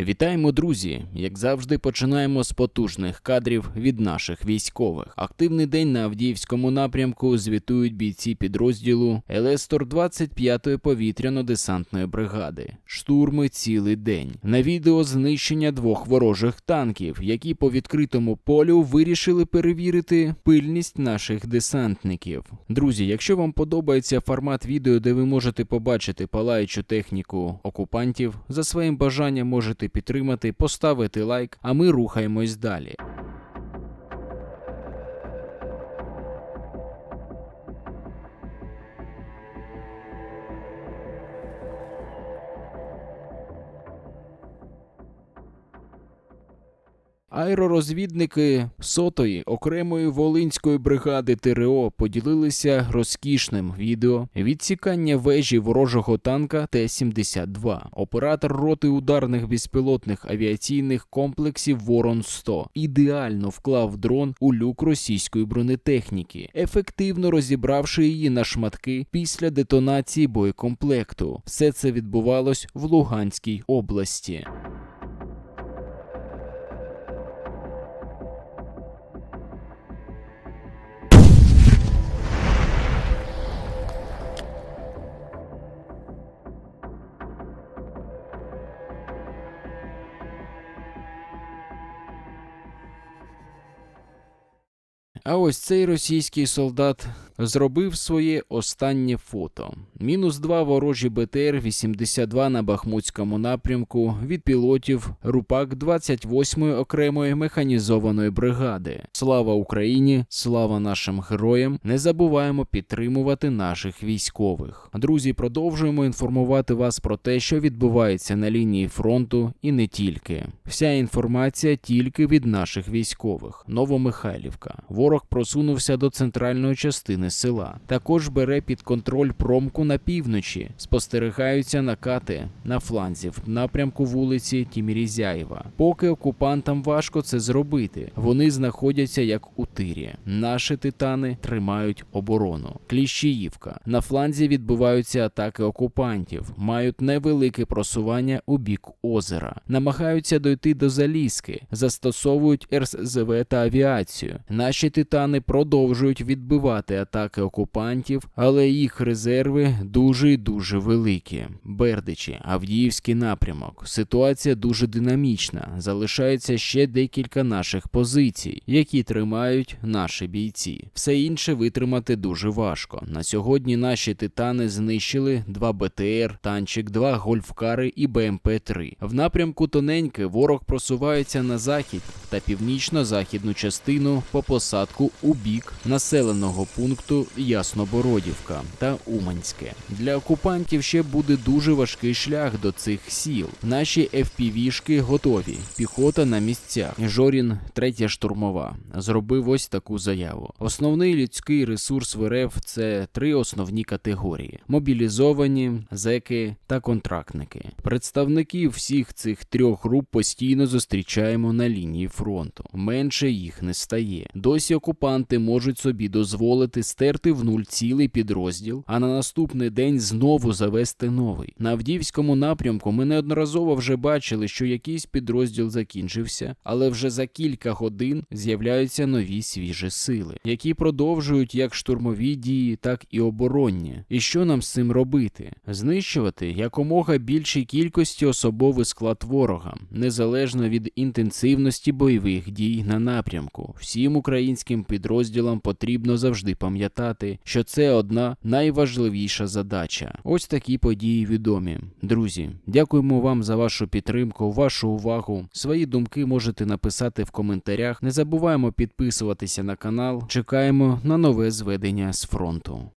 Вітаємо, друзі! Як завжди, починаємо з потужних кадрів від наших військових. Активний день на Авдіївському напрямку звітують бійці підрозділу Елестор 25-ї повітряно-десантної бригади. Штурми цілий день. На відео знищення двох ворожих танків, які по відкритому полю вирішили перевірити пильність наших десантників. Друзі, якщо вам подобається формат відео, де ви можете побачити палаючу техніку окупантів, за своїм бажанням можете підтримати, поставити лайк, а ми рухаємось далі. Аеророзвідники сотої окремої волинської бригади ТРО поділилися розкішним відео відсікання вежі ворожого танка Т-72. Оператор роти ударних безпілотних авіаційних комплексів Ворон 100 ідеально вклав дрон у люк російської бронетехніки, ефективно розібравши її на шматки після детонації боєкомплекту. Все це відбувалось в Луганській області. А ось цей російський солдат зробив своє останнє фото. Мінус два ворожі БТР-82 на Бахмутському напрямку від пілотів Рупак 28-ї окремої механізованої бригади. Слава Україні! Слава нашим героям! Не забуваємо підтримувати наших військових. Друзі, продовжуємо інформувати вас про те, що відбувається на лінії фронту і не тільки. Вся інформація тільки від наших військових. Новомихайлівка. Ворог просунувся до центральної частини села. Також бере під контроль промку на півночі. Спостерігаються накати на фланзі в напрямку вулиці Тімірізяєва. Поки окупантам важко це зробити, вони знаходяться як у тирі. Наші титани тримають оборону. Кліщіївка. На фланзі відбуваються атаки окупантів, мають невелике просування у бік озера, намагаються дойти до залізки, застосовують РСЗВ та авіацію. Наші титани продовжують відбивати атаки окупантів, але їх резерви дуже і дуже великі. Бердичі, Авдіївський напрямок. Ситуація дуже динамічна. Залишається ще декілька наших позицій, які тримають наші бійці. Все інше витримати дуже важко. На сьогодні наші титани знищили два БТР, танчик, два гольфкари і БМП-3. В напрямку тоненьке ворог просувається на захід та північно-західну частину по посадку у бік населеного пункту Яснобородівка та Уманське. Для окупантів ще буде дуже важкий шлях до цих сіл. Наші FPV-шки готові. Піхота на місцях. Жорін, третя штурмова, зробив ось таку заяву. Основний людський ресурс в РФ це три основні категорії: мобілізовані, зеки та контрактники. Представників всіх цих трьох груп постійно зустрічаємо на лінії фронту. Менше їх не стає. Досі окупанти можуть собі дозволити стерти в нуль цілий підрозділ, а на наступний день знову завести новий. На Авдіївському напрямку ми неодноразово вже бачили, що якийсь підрозділ закінчився, але вже за кілька годин з'являються нові свіжі сили, які продовжують як штурмові дії, так і оборонні. І що нам з цим робити? Знищувати якомога більшій кількості особовий склад ворога, незалежно від інтенсивності бойових дій на напрямку. Всім українським підрозділам потрібно завжди пам'ятати, що це одна найважливіша задача. Ось такі події відомі. Друзі, дякуємо вам за вашу підтримку, вашу увагу. Свої думки можете написати в коментарях. Не забуваємо підписуватися на канал. Чекаємо на нове зведення з фронту.